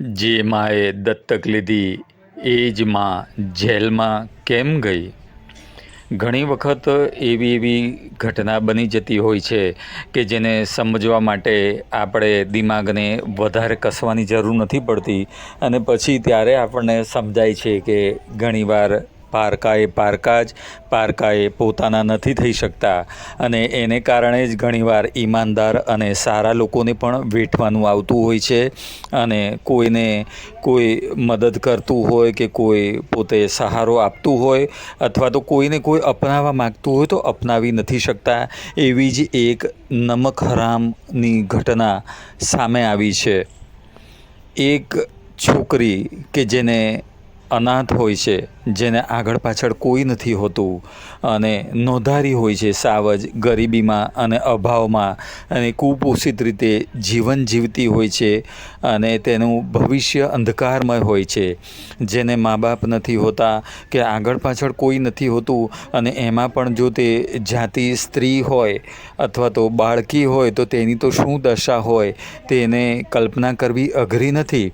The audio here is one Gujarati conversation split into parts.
જે માએ દત્તક લીધી, એ જ માં જેલમાં કેમ ગઈ? ઘણી વખત એવી એવી ઘટના બની જતી હોય છે કે જેને સમજવા માટે આપણે દિમાગને વધારે કસવાની જરૂર નથી પડતી અને પછી ત્યારે આપણને સમજાય છે કે ઘણીવાર પારકા એ પારકા જ પારકા એ પોતાના નથી થઈ શકતા. અને એને કારણે જ ઘણીવાર ઈમાનદાર અને સારા લોકોને પણ વેઠવાનું આવતું હોય છે. અને કોઈને કોઈ મદદ કરતું હોય કે કોઈ પોતે સહારો આપતું હોય અથવા તો કોઈને કોઈ અપનાવવા માગતું હોય તો અપનાવી નથી શકતા. એવી જ એક નમક હરામની ઘટના સામે આવી છે. એક છોકરી કે જેને અનાથ હોય છે, જેને આગળ પાછળ કોઈ નથી હોતું. અને નોંધારી હોય છે સાવજ ગરીબીમાં અને અભાવમાં. અને કુપોષિત રીતે જીવન જીવતી હોય છે અને તેનું ભવિષ્ય અંધકારમય હોય છે. જેને મા બાપ નથી હોતા કે આગળ પાછળ કોઈ નથી હોતું. અને એમાં પણ જો તે જાતિ સ્ત્રી હોય અથવા તો બાળકી હોય તો તેની તો શું દશા હોય, તેને કલ્પના કરવી અઘરી નથી.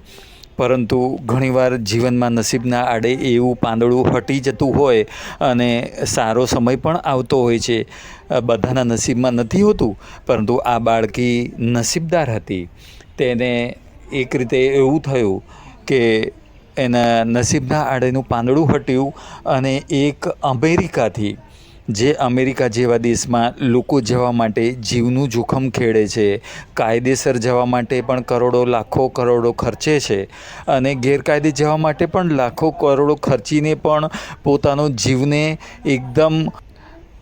પરંતુ ઘણીવાર જીવનમાં નસીબના આડે એવું પાંદડું હટી જતું હોય અને સારો સમય પણ આવતો હોય છે. બધાના નસીબમાં નથી હોતું, પરંતુ આ બાળકી નસીબદાર હતી. તેને એક રીતે એવું થયું કે એના નસીબના આડેનું પાંદડું હટ્યું અને એક અમેરિકાથી જે અમેરિકા જેવા દેશમાં લોકો જવા માટે જીવનું જોખમ ખેડે છે, કાયદેસર જવા માટે પણ કરોડો, લાખો કરોડો ખર્ચે છે અને ગેરકાયદે જવા માટે પણ લાખો કરોડો ખર્ચીને પણ પોતાનો જીવને એકદમ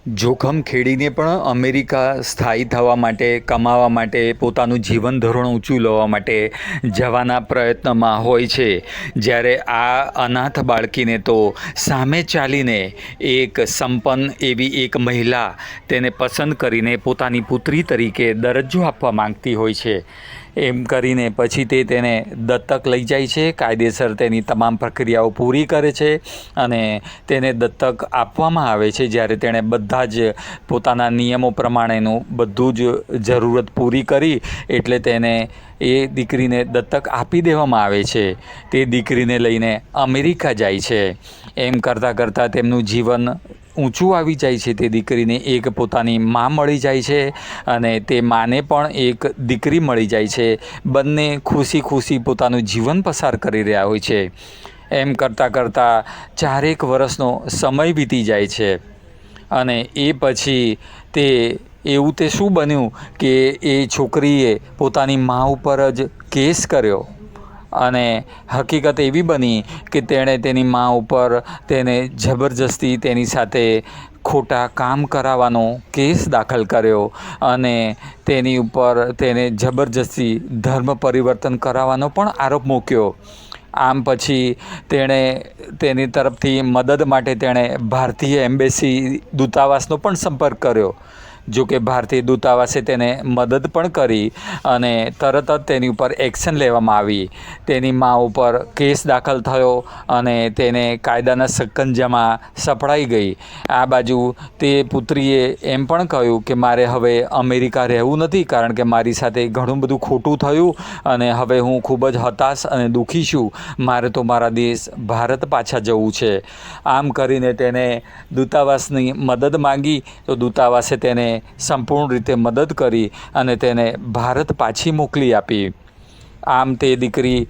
જોખમ ખેડીને પણ અમેરિકા સ્થાયી થવા માટે, કમાવા માટે, પોતાનું જીવન ધોરણ ઊંચું લેવા માટે જવાના પ્રયત્નમાં હોય છે. જ્યારે આ અનાથ બાળકીને તો સામે ચાલીને એક સંપન્ન એવી એક મહિલા તેને પસંદ કરીને પોતાની પુત્રી તરીકે દરજ્જો આપવા માંગતી હોય છે. એમ કરીને પછી તે તેને દત્તક લઈ જાય છે. કાયદેસર તેની તમામ પ્રક્રિયાઓ પૂરી કરે છે અને તેને દત્તક આપવામાં આવે છે. જ્યારે તેણે બધા જ પોતાના નિયમો પ્રમાણેનું બધું જ જરૂરત પૂરી કરી એટલે તેને એ દીકરીને દત્તક આપી દેવામાં આવે છે. તે દીકરીને લઈને અમેરિકા જાય છે. એમ કરતાં કરતાં તેમનું જીવન ઊંચું આવી જાય છે તે દીકરીને એક પોતાની મા મળી જાય છે અને તે માને પણ એક દીકરી મળી જાય છે. બંને ખુશી ખુશી પોતાનું જીવન પસાર કરી રહ્યા હોય છે. એમ કરતાં કરતાં ચારેક વર્ષનો સમય વીતી જાય છે અને એ પછી તે એવું તે શું બન્યું કે એ છોકરીએ પોતાની મા ઉપર જ કેસ કર્યો? અને હકીકત એવી બની કે તેણે તેની મા ઉપર તેને જબરજસ્તી તેની સાથે ખોટા કામ કરાવવાનો કેસ દાખલ કર્યો અને તેની ઉપર તેને જબરજસ્તી ધર્મ પરિવર્તન કરાવવાનો પણ આરોપ મૂક્યો. આમ પછી તેણે તેની તરફથી મદદ માટે તેણે ભારતીય એમ્બેસી દૂતાવાસનો પણ સંપર્ક કર્યો. જો કે ભારતીય દૂતાવાસે તેને મદદ પણ કરી અને તરત જ તેની ઉપર એક્શન લેવામાં આવી. તેની મા ઉપર કેસ દાખલ થયો અને તેને કાયદાના સકંજામાં સપડાઈ ગઈ. આ બાજુ તે પુત્રીએ એમ પણ કહ્યું કે મારે હવે અમેરિકા રહેવું નથી કારણ કે મારી સાથે ઘણું બધું ખોટું થયું અને હવે હું ખૂબ જ હતાશ અને દુઃખી છું. મારે તો મારા દેશ ભારત પાછા જવું છે. આમ કરીને તેને દૂતાવાસની મદદ માંગી. તો દૂતાવાસે તેને સંપૂર્ણ રીતે મદદ કરી અને તેને ભારત પાછી મોકલી આપી. આમ તે દીકરી,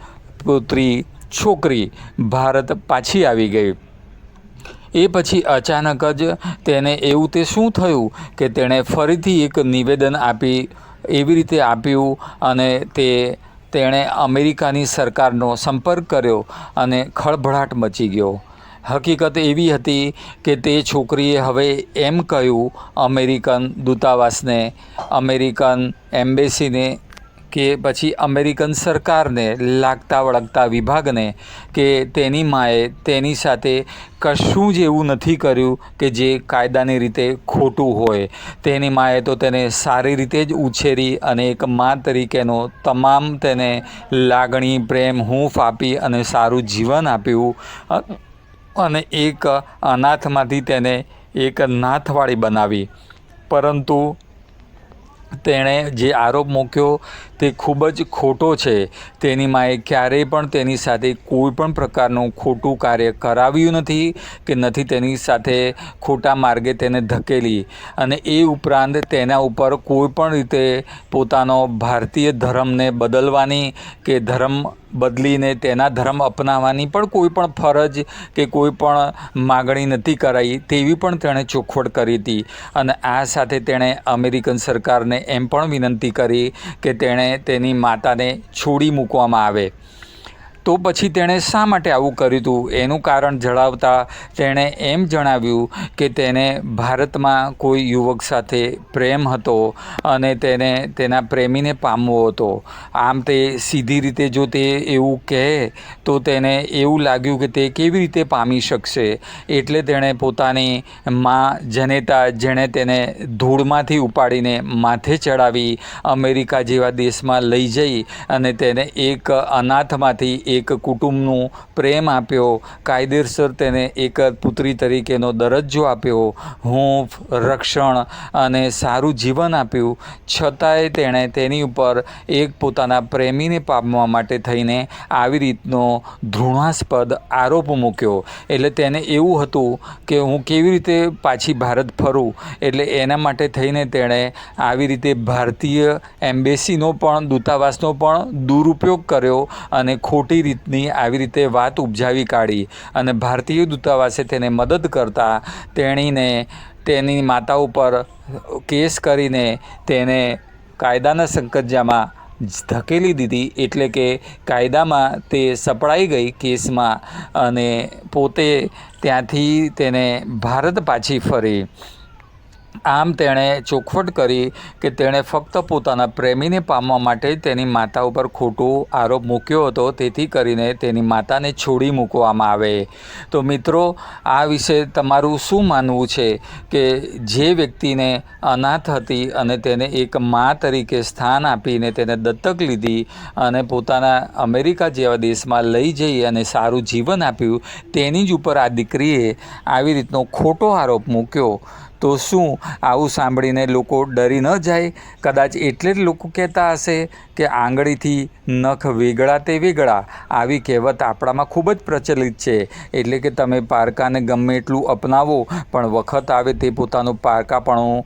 પુત્રી, છોકરી ભારત પાછી આવી ગઈ. એ પછી અચાનક જ તેને એવું તે શું થયું કે તેણે ફરીથી એક નિવેદન આપી, એવી રીતે આપ્યું અને તે તેણે અમેરિકાની સરકારનો સંપર્ક કર્યો અને ખળભળાટ મચી ગયો. હકીકત એવી હતી કે તે છોકરીએ હવે એમ કહ્યું અમેરિકન દૂતાવાસને, અમેરિકન એમ્બેસીને કે પછી અમેરિકન સરકારને લાગતા વળગતા વિભાગને કે તેની માએ તેની સાથે કશું જ એવું નથી કર્યું કે જે કાયદાની રીતે ખોટું હોય. તેની માએ તો તેને સારી રીતે જ ઉછેરી અને એક મા તરીકેનો તમામ તેને લાગણી, પ્રેમ, હૂંફ આપી અને સારું જીવન આપ્યું. અને એક અનાથમાંથી તેને એક નાથવાળી બનાવી. પરંતુ તેણે જે આરોપ મૂક્યો તે ખૂબ જ ખોટો છે. તેની માએ ક્યારેય પણ તેની સાથે કોઈ પણ પ્રકારનું ખોટું કાર્ય કરાવ્યું નથી કે નથી તેની સાથે ખોટા માર્ગે તેને ધકેલી. અને એ ઉપરાંત તેના ઉપર કોઈ પણ રીતે પોતાનો ભારતીય ધર્મને બદલવાની કે ધર્મ બદલીને તેના ધર્મ અપનાવવાની પણ કોઈ પણ ફરજ કે કોઈ પણ માગણી નથી કરાઈ તેવી પણ તેણે ચોખવટ કરી હતી. અને આ સાથે તેણે અમેરિકન સરકારને એમ પણ વિનંતી કરી કે તેણે તેની માતાને છોડી મૂકવામાં આવે. તો પછી તેણે શા માટે આવું કર્યું હતું એનું કારણ જણાવતા તેણે એમ જણાવ્યું કે તેને ભારતમાં કોઈ યુવક સાથે પ્રેમ હતો અને તેને તેના પ્રેમીને પામવો હતો. આમ તે સીધી રીતે જો તે એવું કહે, તો તેને એવું લાગ્યું કે તે કેવી રીતે પામી શકશે. એટલે તેણે પોતાની માં જનેતા, જેણે તેને ધૂળમાંથી ઉપાડીને માથે ચડાવી, અમેરિકા જેવા દેશમાં લઈ જઈ અને તેને એક અનાથમાંથી એક કુટુંબનું પ્રેમ આપ્યો, કાયદેસર તેને એક પુત્રી તરીકેનો દરજ્જો આપ્યો, હૂંફ, રક્ષણ અને સારું જીવન આપ્યું. છતાંય તેણે તેની ઉપર એક પોતાના પ્રેમીને પામવા માટે થઈને આવી રીતનો ઘૃણાસ્પદ આરોપ મૂક્યો. એટલે તેને એવું હતું કે હું કેવી રીતે પાછી ભારત ફરું? એટલે એના માટે થઈને તેણે આવી રીતે ભારતીય એમ્બેસીનો પણ, દૂતાવાસનો પણ દુરુપયોગ કર્યો અને ખોટી રીતની આવી રીતે વાત ઉપજાવી કાઢી અને ભારતીય દૂતાવાસે તેને મદદ કરતા તેણીને તેની માતા ઉપર કેસ કરીને તેને કાયદાના સંકજામાં ધકેલી દીધી એટલે કે કાયદામાં તે સપડાઈ ગઈ કેસમાં અને પોતે ત્યાંથી તેને ભારત પાછી ફરી. આમ તેણે ચોખવટ કરી કે તેણે ફક્ત પોતાના પ્રેમીને પામવા માટે તેની માતા ઉપર ખોટો આરોપ મૂક્યો હતો. તેથી કરીને તેની માતાને છોડી મૂકવામાં આવે. તો મિત્રો, આ વિશે તમારું શું માનવું છે કે જે વ્યક્તિને અનાથ હતી અને તેને એક મા તરીકે સ્થાન આપીને તેને દત્તક લીધી અને પોતાના અમેરિકા જેવા દેશમાં લઈ જઈ અને સારું જીવન આપ્યું, તેની જ ઉપર આ દીકરીએ આવી રીતનો ખોટો આરોપ મૂક્યો. તો શું આવું સાંભળીને લોકો ડરી ન જાય? કદાચ એટલે જ લોકો કહેતા હશે કે આંગળીથી નખ વેગળા તે વેગળા. આવી કહેવત આપણામાં ખૂબ જ પ્રચલિત છે. એટલે કે તમે પારકાને ગમે એટલું અપનાવો, પણ વખત આવે તે પોતાનું પારકાપણું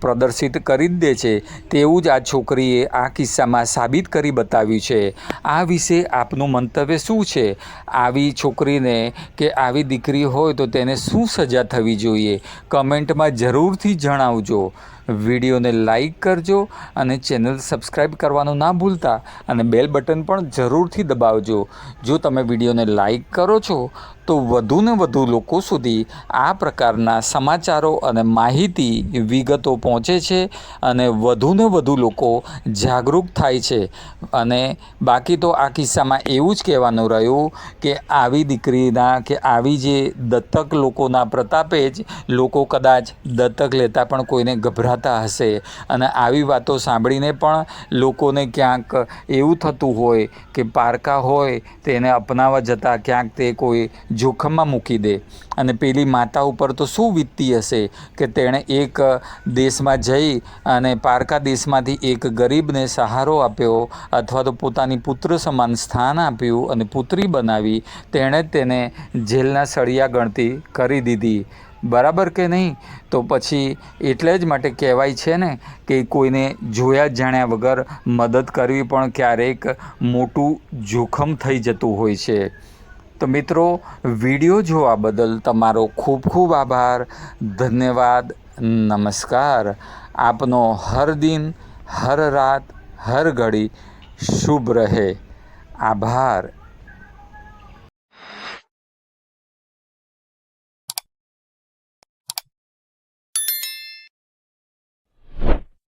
પ્રદર્શિત કરી જ દે છે. તેવું જ આ છોકરીએ આ કિસ્સામાં સાબિત કરી બતાવ્યું છે. આ વિશે આપનું મંતવ્ય શું છે? આવી છોકરીને કે આવી દીકરી હોય તો તેને શું સજા થવી જોઈએ? કમેન્ટમાં જરૂરથી જણાવજો. વિડીયોને લાઇક કરજો અને ચેનલ સબસ્ક્રાઈબ કરવાનું ના ભૂલતા અને બેલ બટન પણ જરૂરથી દબાવજો. જો તમે વિડીયોને લાઇક કરો છો, તો વધુને વધુ લોકો સુધી આ પ્રકારના સમાચારો અને માહિતી વિગતો પહોંચે છે અને વધુને વધુ લોકો જાગૃત થાય છે. અને બાકી તો આ કિસ્સામાં એવું જ કહેવાનું રહ્યું કે આવી દીકરીના કે આવી જે દત્તક લોકોના પ્રતાપે જ લોકો કદાચ દત્તક લેતા પણ કોઈને ગભરાતા હશે. અને આવી વાતો સાંભળીને પણ લોકોને ક્યાંક એવું થતું હોય કે પારકા હોય તેને અપનાવવા જતાં ક્યાંક તે કોઈ જોખમમાં મૂકી દે. અને પેલી માતા ઉપર તો શું વીતતી હશે કે તેણે એક દેશમાં જઈ અને પારકા દેશમાંથી એક ગરીબને સહારો આપ્યો અથવા તો પોતાની પુત્ર સમાન સ્થાન આપ્યું અને પુત્રી બનાવી. તેણે તેને જેલના સળિયા ગણતી કરી દીધી. બરાબર કે નહીં? તો પછી એટલે જ માટે કહેવાય છે ને કે કોઈને જોયા જાણ્યા વગર મદદ કરવી પણ ક્યારેક મોટું જોખમ થઈ જતું હોય છે. તો મિત્રો, વીડિયો જોવા બદલ તમારો ખૂબ ખૂબ આભાર. ધન્યવાદ. નમસ્કાર. આપનો હર દિન, હર રાત, હર ઘડી શુભ રહે. આભાર.